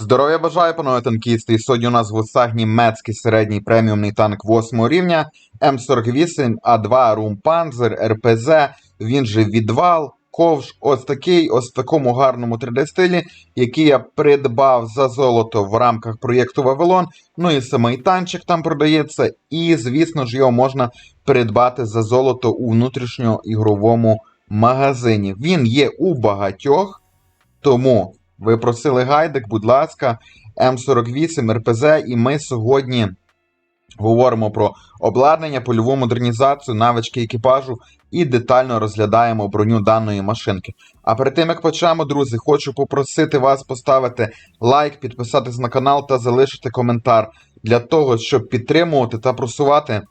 Здоров'я бажаю, панове танкісти. Сьогодні у нас в гостях німецький середній преміумний танк 8 рівня М48 А2 Румпанзер РПЗ, він же відвал, ковш, ось такий, ось в такому гарному 3D-стилі, який я придбав за золото в рамках проєкту Вавилон. Ну і самий танчик там продається, і, звісно ж, його можна придбати за золото у внутрішньоігровому магазині. Він є у багатьох, тому. Ви просили гайдик, будь ласка, М48 РПЗ, і ми сьогодні говоримо про обладнання, польову модернізацію, навички екіпажу і детально розглядаємо броню даної машинки. А перед тим як почнемо, друзі, хочу попросити вас поставити лайк, підписатись на канал та залишити коментар для того, щоб підтримувати та просувати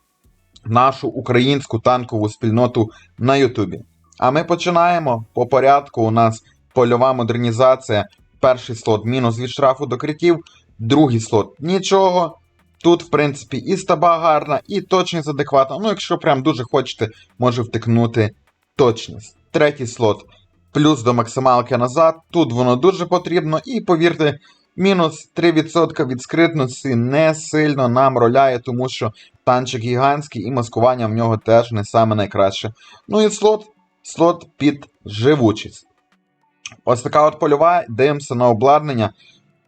нашу українську танкову спільноту на Ютубі. А ми починаємо по порядку. У нас польова модернізація. Перший слот мінус від штрафу до критів, другий слот нічого. Тут, в принципі, і стаба гарна, і точність адекватна. Ну, якщо прям дуже хочете, може втикнути точність. Третій слот плюс до максималки назад. Тут воно дуже потрібно, і повірте, мінус 3% від скритності не сильно нам роляє, тому що танчик гігантський і маскування в нього теж не саме найкраще. Ну і слот, слот під живучість. Ось така от польова, дивимося на обладнання.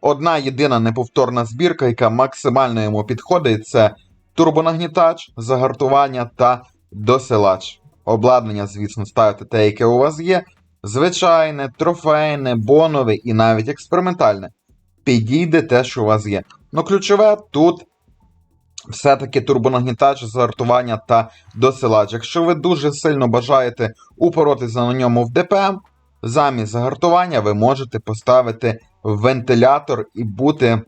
Одна єдина неповторна збірка, яка максимально йому підходить, це турбонагнітач, загартування та досилач. Обладнання, звісно, ставите те, яке у вас є. Звичайне, трофейне, бонове і навіть експериментальне. Підійде те, що у вас є. Ну, ключове тут все-таки турбонагнітач, загартування та досилач. Якщо ви дуже сильно бажаєте упоротися на ньому в ДПМ, замість загартування ви можете поставити вентилятор і бути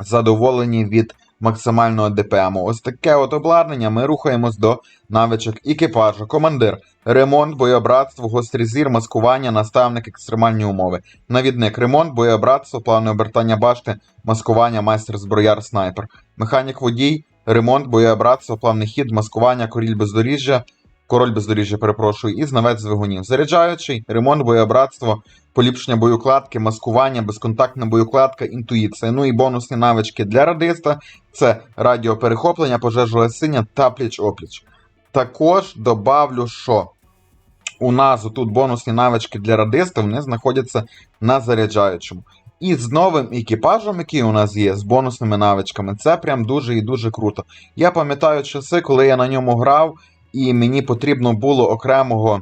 задоволені від максимального ДПМу. Ось таке от обладнання. Ми рухаємось до навичок екіпажу. Командир, ремонт, боєобратство, гострий зір, маскування, наставник, екстремальні умови. Навідник, ремонт, боєобратство, плавне обертання башти, маскування, майстер зброяр, снайпер. Механік водій, ремонт, боєобратство, плавний хід, маскування, коріль бездоріжжя, король бездоріжжя, перепрошую, і знавець двигунів. Заряджаючий, ремонт, боєобратство, поліпшення боєукладки, маскування, безконтактна боєукладка, інтуїція. Ну і бонусні навички для радиста це радіоперехоплення, пожежогасіння та пліч-опліч. Також добавлю, що у нас тут бонусні навички для радиста, вони знаходяться на заряджаючому. І з новим екіпажем, який у нас є, з бонусними навичками, це прям дуже і дуже круто. Я пам'ятаю часи, коли я на ньому грав, і мені потрібно було окремого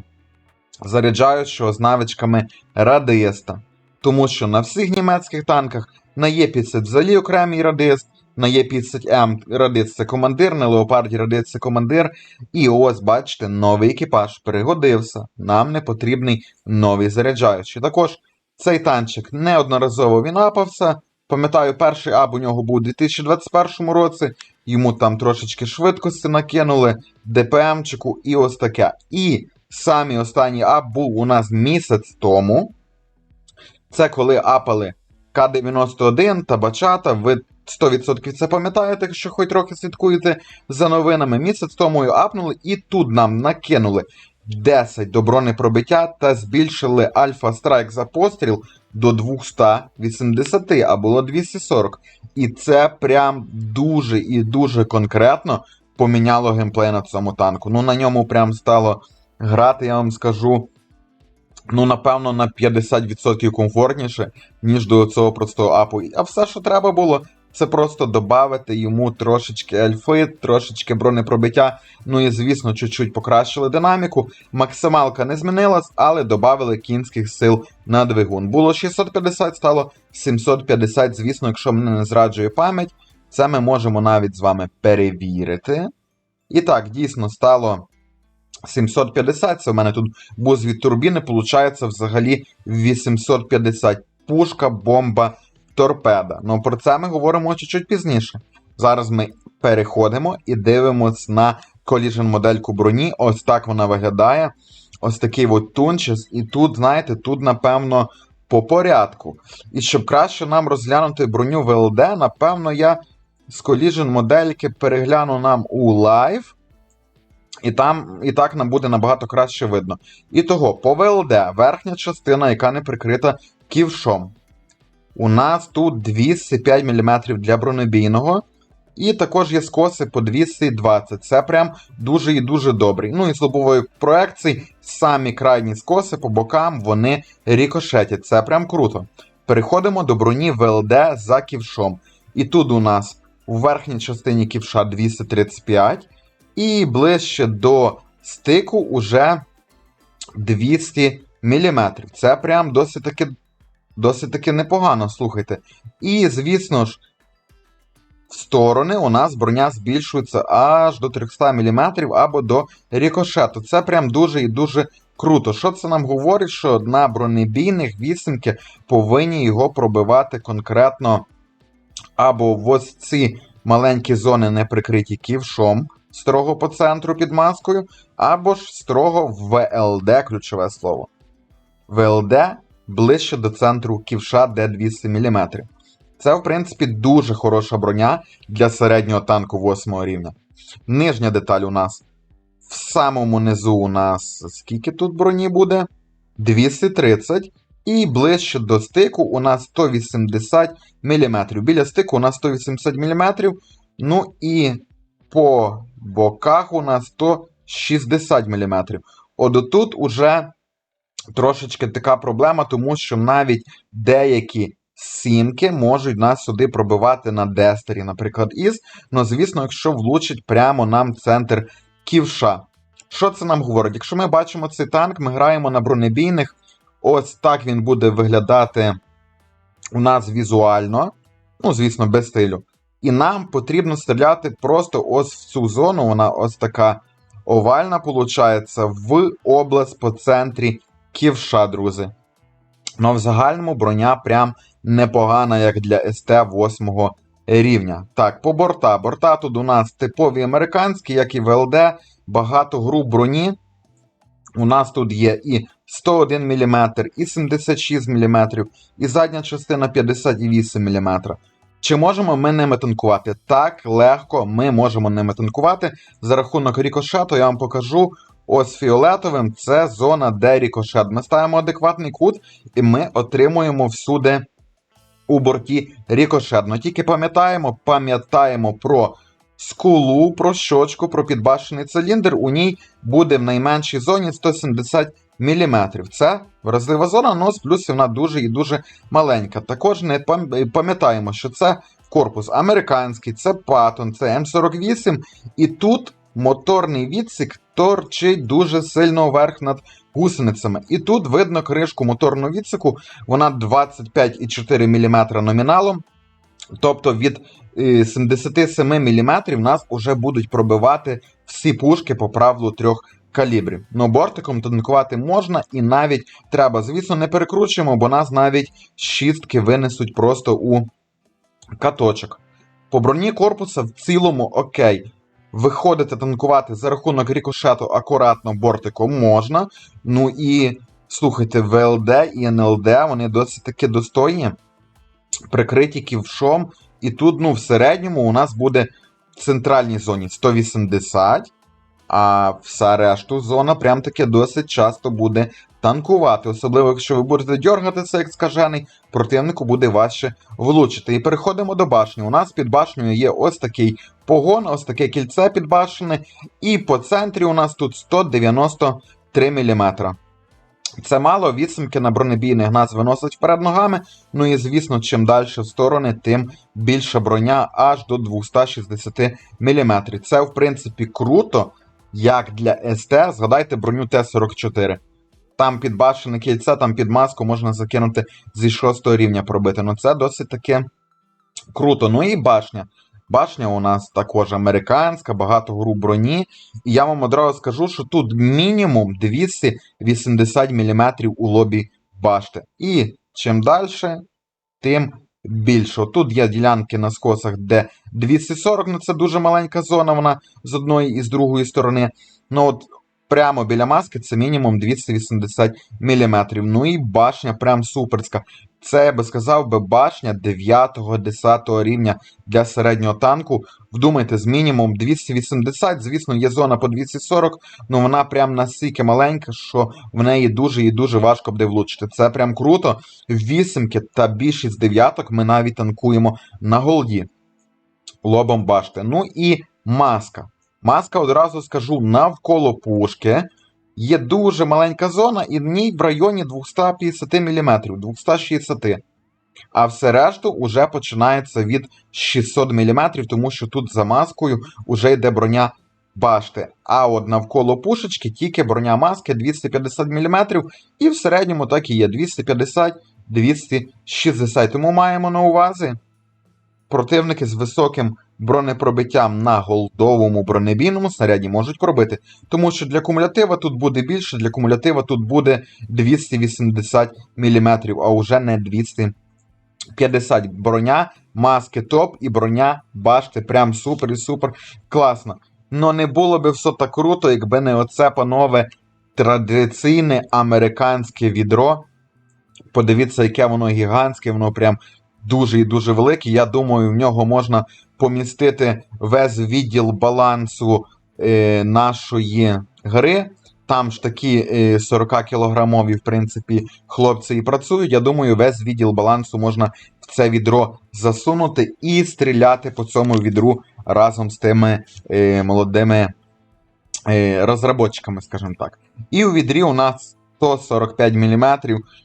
заряджаючого з навичками радиста. Тому що на всіх німецьких танках на Є50 взагалі окремий радист, на Є50М радист це командир, на Леопарді радист це командир. І ось, бачите, новий екіпаж пригодився. Нам не потрібний новий заряджаючий. Також цей танчик неодноразово він апався. Пам'ятаю, перший аб у нього був у 2021 році. Йому там трошечки швидкості накинули, ДПМчику і ось таке. І самий останній ап був у нас місяць тому. Це коли апали К-91 та Бачата. Ви 100% це пам'ятаєте, якщо хоч трохи слідкуєте за новинами. Місяць тому апнули, і тут нам накинули 10 до бронепробиття та збільшили Альфа Страйк за постріл до 280, а було 240. І це прям дуже і дуже конкретно поміняло геймплей на цьому танку. Ну, на ньому прям стало грати, я вам скажу. Ну, напевно, на 50% комфортніше, ніж до цього простого апу. А все, що треба було, це просто додати йому трошечки альфи, трошечки бронепробиття. Ну і, звісно, чуть-чуть покращили динаміку. Максималка не змінилась, але додали кінських сил на двигун. Було 650, стало 750. Звісно, якщо мене не зраджує пам'ять, це ми можемо навіть з вами перевірити. І так, дійсно стало 750. Це в мене тут буз від турбіни, виходить взагалі 850. Пушка, бомба, торпеда. Ну про це ми говоримо чуть-чуть пізніше. Зараз ми переходимо і дивимось на Collision модельку броні. Ось так вона виглядає. Ось такий от тунчес. І тут, знаєте, тут, напевно, по порядку. І щоб краще нам розглянути броню ВЛД, напевно, я з Collision модельки перегляну нам у лайв. І там і так нам буде набагато краще видно. І того, по ВЛД, верхня частина, яка не прикрита ківшом. У нас тут 205 мм для бронебійного. І також є скоси по 220. Це прям дуже і дуже добрий. Ну і з лобової проекції самі крайні скоси по бокам вони рікошетять. Це прям круто. Переходимо до броні ВЛД за ківшом. І тут у нас у верхній частині ківша 235, і ближче до стику уже 200 мм. Це прям досить таки, досить таки непогано, слухайте. І, звісно ж, в сторони у нас броня збільшується аж до 300 мм або до рікошету. Це прям дуже і дуже круто. Що це нам говорить? Що на бронебійних вісімки повинні його пробивати конкретно або в ось ці маленькі зони не прикриті ківшом строго по центру під маскою, або ж строго в ВЛД ключове слово. ВЛД ближче до центру ківша, де 200 мм. Це, в принципі, дуже хороша броня для середнього танку 8 рівня. Нижня деталь у нас в самому низу у нас скільки тут броні буде? 230. І ближче до стику у нас 180 мм. Біля стику у нас 180 мм. Ну і по боках у нас 160 мм. От тут уже трошечки така проблема, тому що навіть деякі сімки можуть нас сюди пробивати на дестері, наприклад, із. Ну, звісно, якщо влучить прямо нам центр ківша. Що це нам говорить? Якщо ми бачимо цей танк, ми граємо на бронебійних. Ось так він буде виглядати у нас візуально. Ну, звісно, без стилю. І нам потрібно стріляти просто ось в цю зону. Вона ось така овальна, виходить, в область по центрі ківша, друзі. Ну, в загальному броня прям непогана, як для СТ 8 рівня. Так, по борта. Борта тут у нас типові американські, як і ВЛД, багато груп броні. У нас тут є і 101 мм, і 76 мм, і задня частина 58 мм. Чи можемо ми ними танкувати? Так, легко ми можемо ними танкувати. За рахунок рікошету я вам покажу. Ось фіолетовим це зона, де рікошет. Ми ставимо адекватний кут, і ми отримуємо всюди у борті рікошет. Ну тільки пам'ятаємо, пам'ятаємо про скулу, про щочку, про підбашений циліндр. У ній буде в найменшій зоні 170 мм. Це вразлива зона, але з плюсів вона дуже і дуже маленька. Також не пам'ятаємо, що це корпус американський, це Паттон, це М48, і тут моторний відсік торчить дуже сильно вверх над гусеницями. І тут видно кришку моторного відсіку, вона 25,4 мм номіналом. Тобто від е, 77 мм нас вже будуть пробивати всі пушки по правилу трьох калібрів. Ну, бортиком танкувати можна і навіть треба. Звісно, не перекручуємо, бо нас навіть шістки винесуть просто у каточок. По броні корпуса в цілому окей. Виходити танкувати за рахунок рікошету акуратно бортиком можна. Ну і слухайте, ВЛД і НЛД вони досить таки достойні, прикриті ківшом. І тут, ну, в середньому у нас буде в центральній зоні 180, а вся решту зона прям таки досить часто буде танкувати. Особливо, якщо ви будете дергатися, як скажений, противнику буде важче влучити. І переходимо до башні. У нас під башнею є ось такий погон, ось таке кільце підбашене, і по центрі у нас тут 193 мм. Це мало, вісімки на бронебійних нас виносить вперед ногами. Ну і звісно, чим далі в сторони, тим більша броня аж до 260 мм. Це, в принципі, круто, як для СТ. Згадайте броню Т-44. Там під башене кільце, там під маску можна закинути зі 6 рівня пробити. Ну це досить таки круто. Ну і башня. Башня у нас також американська, багато гру броні. І я вам одразу скажу, що тут мінімум 280 мм у лобі башти. І чим далі, тим більше. Тут є ділянки на скосах, де 240, ну це дуже маленька зона, вона з одної і з другої сторони. Ну от прямо біля маски це мінімум 280 мм. Ну і башня прям суперська. Це, я би сказав, би башня 9-10 рівня для середнього танку. Вдумайте, з мінімум 280, звісно, є зона по 240, ну вона прям настільки маленька, що в неї дуже і дуже важко буде влучити. Це прям круто. Вісімки та більшість дев'яток ми навіть танкуємо на голді. Лобом башти. Ну і маска. Маска, одразу скажу, навколо пушки. Є дуже маленька зона, і в ній в районі 250 мм, 260 А все решту вже починається від 600 мм, тому що тут за маскою вже йде броня башти. А от навколо пушечки тільки броня маски 250 мм, і в середньому так і є 250-260. Тому маємо на увазі противники з високим бронепробиттям на голдовому бронебійному снаряді можуть пробити. Тому що для кумулятива тут буде більше, для кумулятива тут буде 280 мм, а вже не 250 броня, маски топ і броня башти. Прям супер і супер класно. Но не було би все так круто, якби не оце, панове, традиційне американське відро. Подивіться, яке воно гігантське, воно прям дуже і дуже велике. Я думаю, в нього можна помістити весь відділ балансу е, нашої гри. Там ж такі е, 40 кілограмові, в принципі, хлопці і працюють. Я думаю, весь відділ балансу можна в це відро засунути і стріляти по цьому відру разом з тими е, молодими е, розробочиками, скажімо так. І у відрі у нас 145 мм.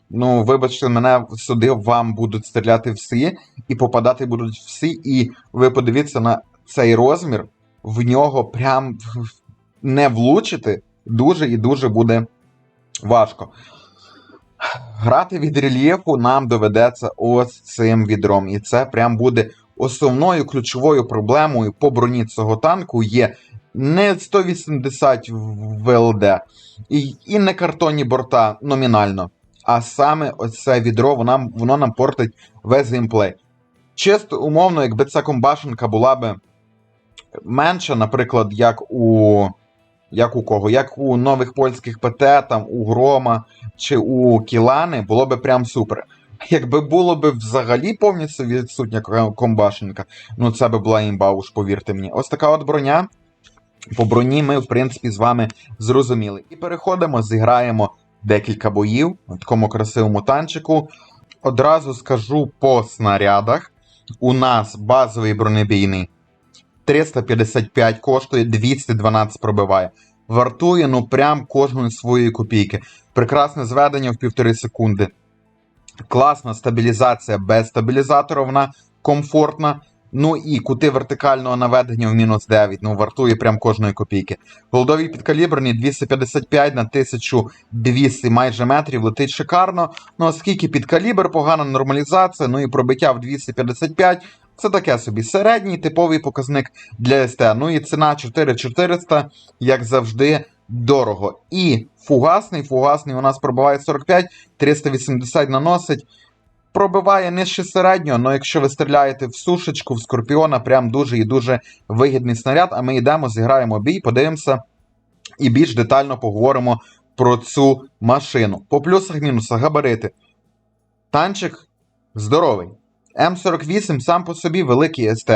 Ну, вибачте, мене сюди вам будуть стріляти всі, і попадати будуть всі. І ви подивіться на цей розмір, в нього прям не влучити дуже і дуже буде важко. Грати від рельєфу нам доведеться ось цим відром. І це прям буде основною ключовою проблемою по броні цього танку є не 180 ВЛД і, і не картонні борта номінально. А саме оце відро воно, воно нам портить весь геймплей. Чисто умовно, якби ця комбашенка була би менша, наприклад, як у. Як у кого? Як у нових польських ПТ, там у Грома чи у Кілани, було би прям супер. Якби було б взагалі повністю відсутня комбашенка, ну це би була імба, уж повірте мені. Ось така от броня. По броні ми, в принципі, з вами зрозуміли. І переходимо, зіграємо декілька боїв на такому красивому танчику. Одразу скажу по снарядах. У нас базовий бронебійний 355 коштує, 212 пробиває. Вартує, ну прям кожної своєї копійки. Прекрасне зведення в півтори секунди. Класна стабілізація без стабілізатора, вона комфортна. Ну і кути вертикального наведення в мінус 9, ну вартує прям кожної копійки. Голдові підкаліберні 255 на 1200 майже метрів, летить шикарно. Ну оскільки підкалібр, погана нормалізація, ну і пробиття в 255. Це таке собі середній типовий показник для СТ. Ну і ціна 4400, як завжди, дорого. І фугасний, фугасний у нас пробиває 45, 380 наносить. Пробиває нижче середнього, але якщо ви стріляєте в сушечку, в скорпіона, прям дуже і дуже вигідний снаряд. А ми йдемо, зіграємо бій, подивимося і більш детально поговоримо про цю машину. По плюсах-мінусах габарити. Танчик здоровий. М48 сам по собі великий СТ.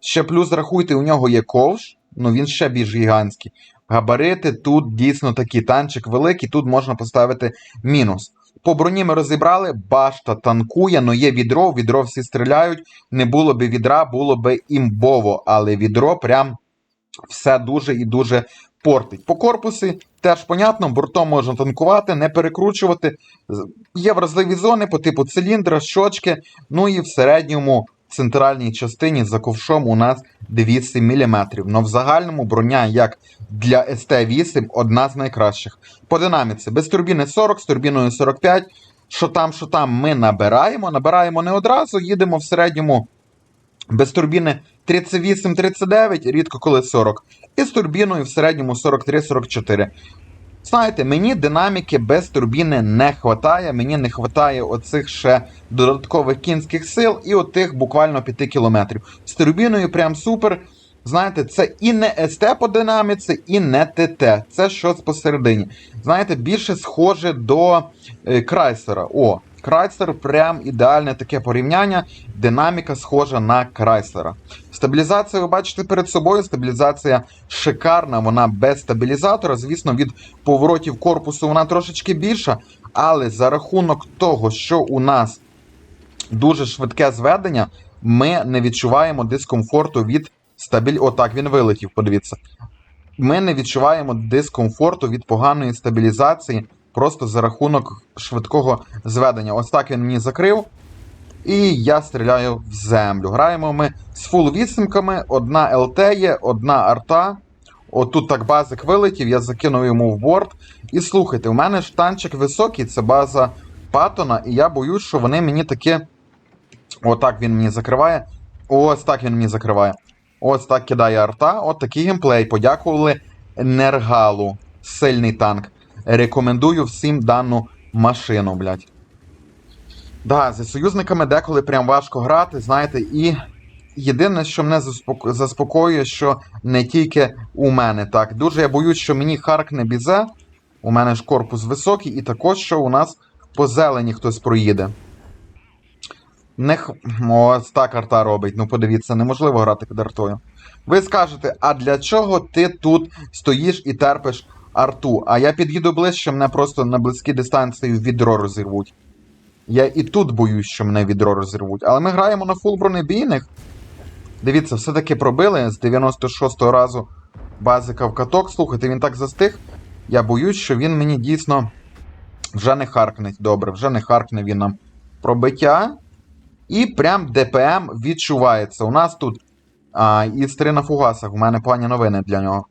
Ще плюс рахуйте, у нього є ковш, ну він ще більш гігантський. Габарити тут дійсно такі. Танчик великий, тут можна поставити мінус. По броні ми розібрали, башта танкує, но є відро, відро всі стріляють. Не було би відра, було би імбово, але відро прям все дуже і дуже портить. По корпусі теж понятно, бортом можна танкувати, не перекручувати. Є вразливі зони по типу циліндра, щочки, ну і в середньому. В центральній частині за ковшом у нас 200 мм. Но в загальному броня, як для СТ-8, одна з найкращих. По динаміці без турбіни 40, з турбіною 45. Що там, що там, ми набираємо. Набираємо не одразу, їдемо в середньому без турбіни 38-39, рідко коли 40. І з турбіною в середньому 43-44. Знаєте, мені динаміки без турбіни не вистачає, мені не вистачає оцих ще додаткових кінських сил і отих буквально 5 кілометрів. З турбіною прям супер. Знаєте, це і не СТ по динаміці, і не ТТ. Це щось посередині. Знаєте, більше схоже до е, Крайсера. О, Крайсер прям ідеальне таке порівняння. Динаміка схожа на Крайсера. Стабілізація, ви бачите перед собою. Стабілізація шикарна, вона без стабілізатора. Звісно, від поворотів корпусу вона трошечки більша. Але за рахунок того, що у нас дуже швидке зведення, ми не відчуваємо дискомфорту від стабіль... Отак, він вилетів, подивіться. Ми не відчуваємо дискомфорту від поганої стабілізації просто за рахунок швидкого зведення. Ось так він мені закрив. І я стріляю в землю. Граємо ми з фул вісимками, одна ЛТ є, одна арта. Отут так базик вилетів, я закинув йому в борт. І слухайте, у мене ж танчик високий, це база Паттона, і я боюсь, що вони мені таки. Отак він мені закриває. Ось так він мені закриває. Ось так кидає арта. От такий геймплей. Подякували Нергалу. Сильний танк. Рекомендую всім дану машину, блядь. Да, зі союзниками деколи прям важко грати, знаєте, і єдине, що мене заспокоює, що не тільки у мене так. Дуже я боюсь, що мені харкне бізе. У мене ж корпус високий, і також, що у нас по зелені хтось проїде. Не х... Ось так арта робить. Ну подивіться, неможливо грати під артою. Ви скажете, а для чого ти тут стоїш і терпиш арту? А я під'їду ближче, мене просто на близькій дистанції відро розірвуть. Я і тут боюсь, що мене відро розірвуть. Але ми граємо на фул бронебійних. Дивіться, все-таки пробили з 96-го разу базика в каток. Слухайте, він так застиг. Я боюсь, що він мені дійсно вже не харкне. Добре, вже не харкне він нам пробиття. І прям ДПМ відчувається. У нас тут а, 3 на фугасах. У мене погані новини для нього.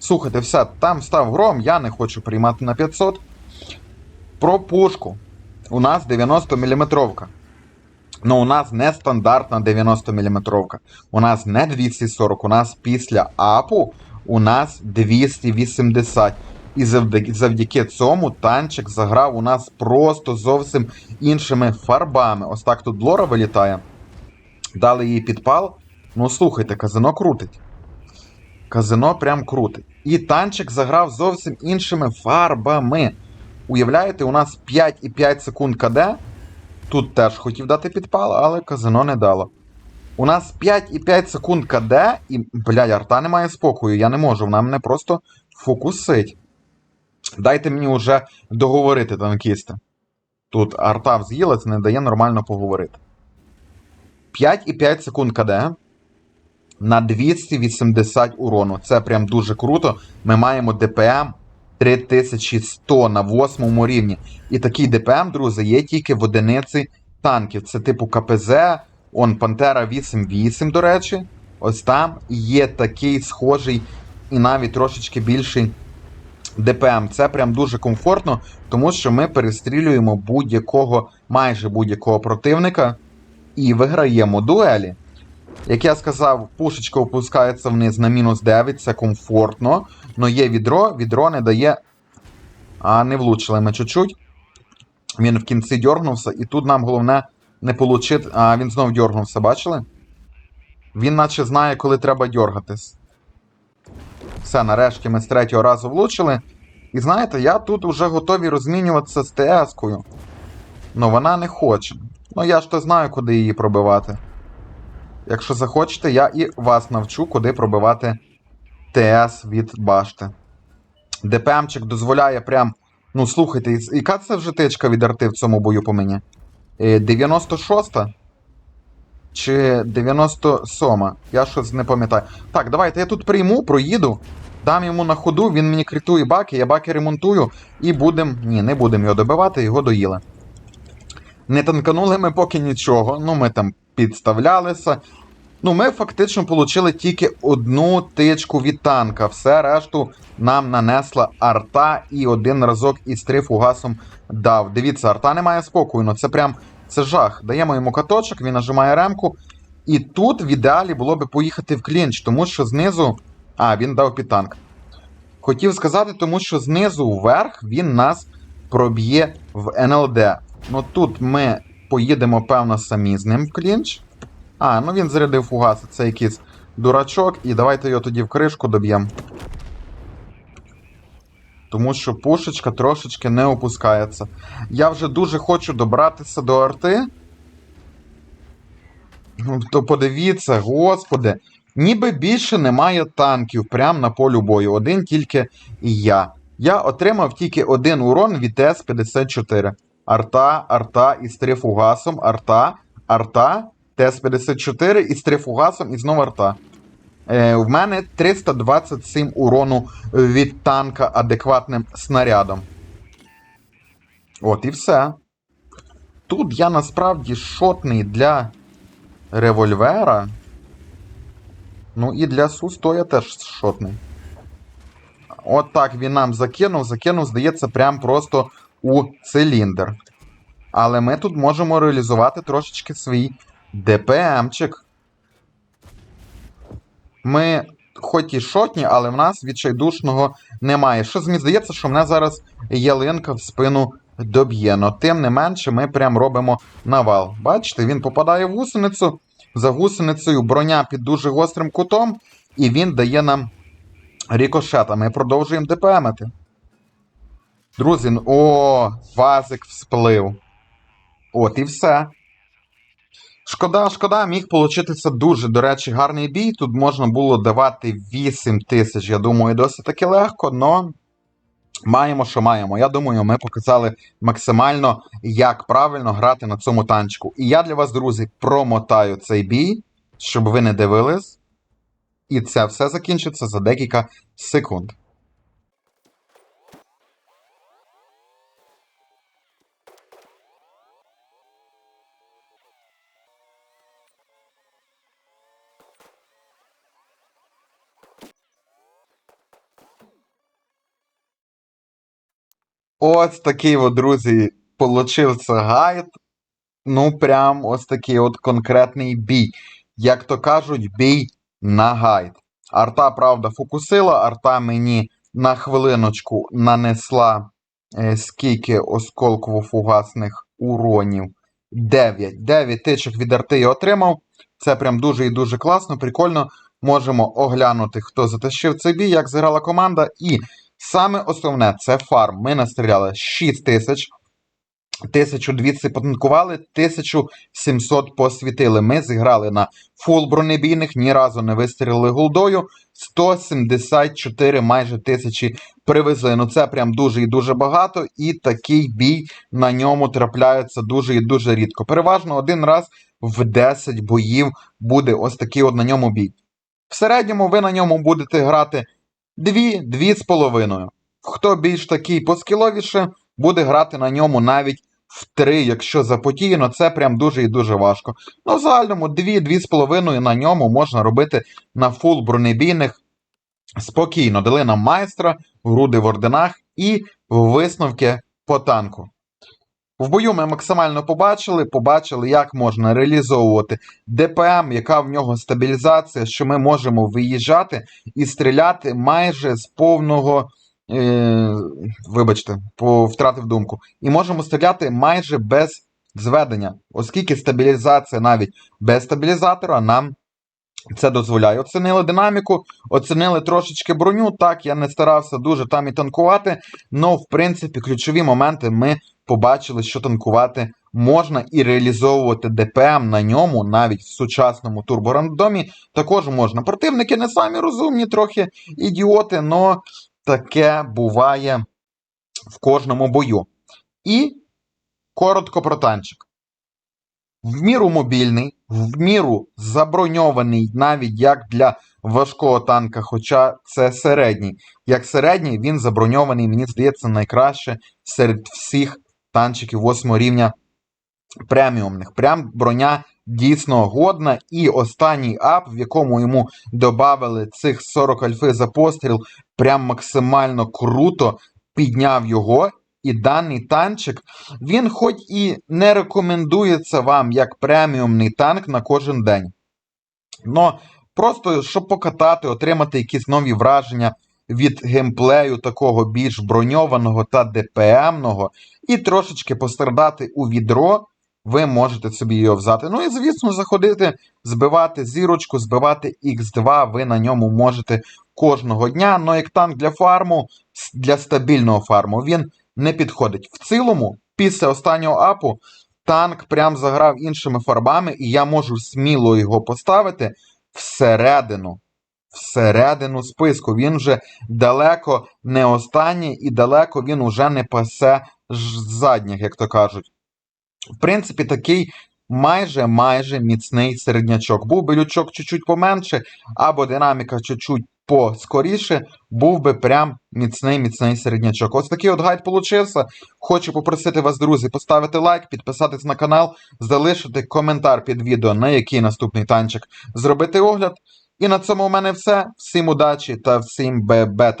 Слухайте, все, там став гром, я не хочу приймати на 500. Про пушку. У нас 90 мм. Ну, у нас не стандартна 90 мм. У нас не 240, у нас після апу у нас 280. І завдяки, цьому танчик заграв у нас просто зовсім іншими фарбами. Ось так тут Лора вилітає. Дали їй підпал. Ну, слухайте, казино крутить. Казино прям крутить. І танчик заграв зовсім іншими фарбами. Уявляєте, у нас 5,5 секунд КД. Тут теж хотів дати підпал, але казино не дало. У нас 5,5 секунд КД, і, блядь, арта не має спокою. Я не можу, вона мене просто фокусить. Дайте мені вже договорити, танкісти. Тут арта вз'їла, це не дає нормально поговорити. 5,5 секунд КД на 280 урону. Це прям дуже круто. Ми маємо ДПМ 3100 на 8 рівні. І такий ДПМ, друзі, є тільки в одиниці танків. Це типу КПЗ, он Пантера 8.8, до речі. Ось там є такий схожий і навіть трошечки більший ДПМ. Це прям дуже комфортно, тому що ми перестрілюємо будь-якого, майже будь-якого противника і виграємо дуелі. Як я сказав, пушечка опускається вниз на мінус 9, це комфортно. Но є відро, відро не дає. А не влучили ми чуть-чуть. Він в кінці дьорнувся, і тут нам головне не получити. А він знов дьорнувся, бачили? Він наче знає, коли треба дьоргатись. Все, нарешті ми з третього разу влучили. І знаєте, я тут вже готовий розмінюватися з ТС-кою. Ну вона не хоче. Ну я ж то знаю, куди її пробивати. Якщо захочете, я і вас навчу, куди пробивати ТС від башти. ДПМчик дозволяє прям. Ну, слухайте, яка це вже тичка від арти в цьому бою по мені? Е, 96-та? Чи 97-ма? Я щось не пам'ятаю. Так, давайте я тут прийму, проїду, дам йому на ходу, він мені критує баки, я баки ремонтую і будем. Ні, не будемо його добивати, його доїли. Не танканули ми поки нічого. Ну, ми там підставлялися. Ну, ми фактично отримали тільки одну тичку від танка. Все решту нам нанесла арта і один разок із три фугасом дав. Дивіться, арта не має спокою, ну це прям це жах. Даємо йому каточок, він нажимає ремку. І тут в ідеалі було би поїхати в клінч, тому що знизу. А, він дав під танк. Хотів сказати, тому що знизу вверх він нас проб'є в НЛД. Ну тут ми поїдемо, певно, самі з ним в клінч. А, ну він зарядив фугаси, це якийсь дурачок, і давайте його тоді в кришку доб'ємо. Тому що пушечка трошечки не опускається. Я вже дуже хочу добратися до арти. Ну, То подивіться, господи, ніби більше немає танків прямо на полю бою. Один тільки і я. Я отримав тільки один урон від ТС-54. Арта, арта із трифугасом, арта, арта, ТС-54 із трифугасом і знову арта. Е, в мене 327 урону від танка адекватним снарядом. От і все. Тут я насправді шотний для револьвера. Ну і для Су-100 я теж шотний. От так він нам закинув, закинув, здається, прям просто у циліндр. Але ми тут можемо реалізувати трошечки свій ДПМчик. Ми хоч і шотні, але в нас відчайдушного немає. Що мені здається, що мене зараз ялинка в спину доб'є. Но тим не менше, ми прям робимо навал. Бачите, він попадає в гусеницю. За гусеницею броня під дуже гострим кутом, і він дає нам рікошет. А ми продовжуємо ДПМити. Друзі, ну- о, вазик всплив. От і все. Шкода, шкода, міг получитися дуже, до речі, гарний бій. Тут можна було давати 8 тисяч. Я думаю, досить таки легко, но маємо, що маємо. Я думаю, ми показали максимально, як правильно грати на цьому танчику. І я для вас, друзі, промотаю цей бій, щоб ви не дивились. І це все закінчиться за декілька секунд. Ось такий, от, друзі, получився гайд. Ну, прям ось такий от конкретний бій. Як то кажуть, бій на гайд. Арта, правда, фокусила, арта мені на хвилиночку нанесла е, скільки осколково-фугасних уронів. 9. 9 тичок від арти я отримав. Це прям дуже і дуже класно, прикольно. Можемо оглянути, хто затащив цей бій, як зіграла команда. І саме основне це фарм. Ми настріляли 6 тисяч. 1200 потанкували, 1700 посвітили. Ми зіграли на фул бронебійних, ні разу не вистрілили голдою. 174 майже тисячі привезли. Ну це прям дуже і дуже багато. І такий бій на ньому трапляється дуже і дуже рідко. Переважно один раз в 10 боїв буде ось такий от на ньому бій. В середньому ви на ньому будете грати 2-2,5. Хто більш такий поскіловіше, буде грати на ньому навіть в 3, якщо запотіяно, це прям дуже і дуже важко. Ну, в загальному 2-2,5 на ньому можна робити на фул бронебійних спокійно. Дали нам майстра, груди в орденах і висновки по танку. В бою ми максимально побачили, побачили, як можна реалізовувати ДПМ, яка в нього стабілізація, що ми можемо виїжджати і стріляти майже з повного. Е, вибачте, по, втратив думку. І можемо стріляти майже без зведення, оскільки стабілізація навіть без стабілізатора нам це дозволяє. Оцінили динаміку, оцінили трошечки броню. Так, я не старався дуже там і танкувати, але в принципі ключові моменти ми побачили, що танкувати можна і реалізовувати ДПМ на ньому, навіть в сучасному турборандомі, також можна. Противники не самі розумні, трохи ідіоти, але таке буває в кожному бою. І коротко про танчик. В міру мобільний, в міру заброньований навіть як для важкого танка, хоча це середній. Як середній, він заброньований, мені здається, найкраще серед всіх танчиків 8 рівня преміумних. Прям броня дійсно годна. І останній ап, в якому йому додали цих 40 альфи за постріл, прям максимально круто підняв його. І даний танчик, він хоч і не рекомендується вам як преміумний танк на кожен день. Но просто щоб покатати, отримати якісь нові враження від геймплею такого більш броньованого та ДПМного, і трошечки пострадати у відро, ви можете собі його взяти. Ну і, звісно, заходити, збивати зірочку, збивати Х2, ви на ньому можете кожного дня. Ну, як танк для фарму, для стабільного фарму, він не підходить. В цілому, після останнього апу, танк прям заграв іншими фарбами, і я можу сміло його поставити всередину. Всередину списку. Він вже далеко не останній і далеко він уже не пасе задніх, як то кажуть. В принципі, такий майже майже міцний середнячок. Був би лючок чуть-чуть поменше, або динаміка чуть-чуть поскоріше, був би прям міцний міцний середнячок. Ось такий от гайд получився. Хочу попросити вас, друзі, поставити лайк, підписатись на канал, залишити коментар під відео, на який наступний танчик зробити огляд. І на цьому у мене все. Всім удачі та всім бебе.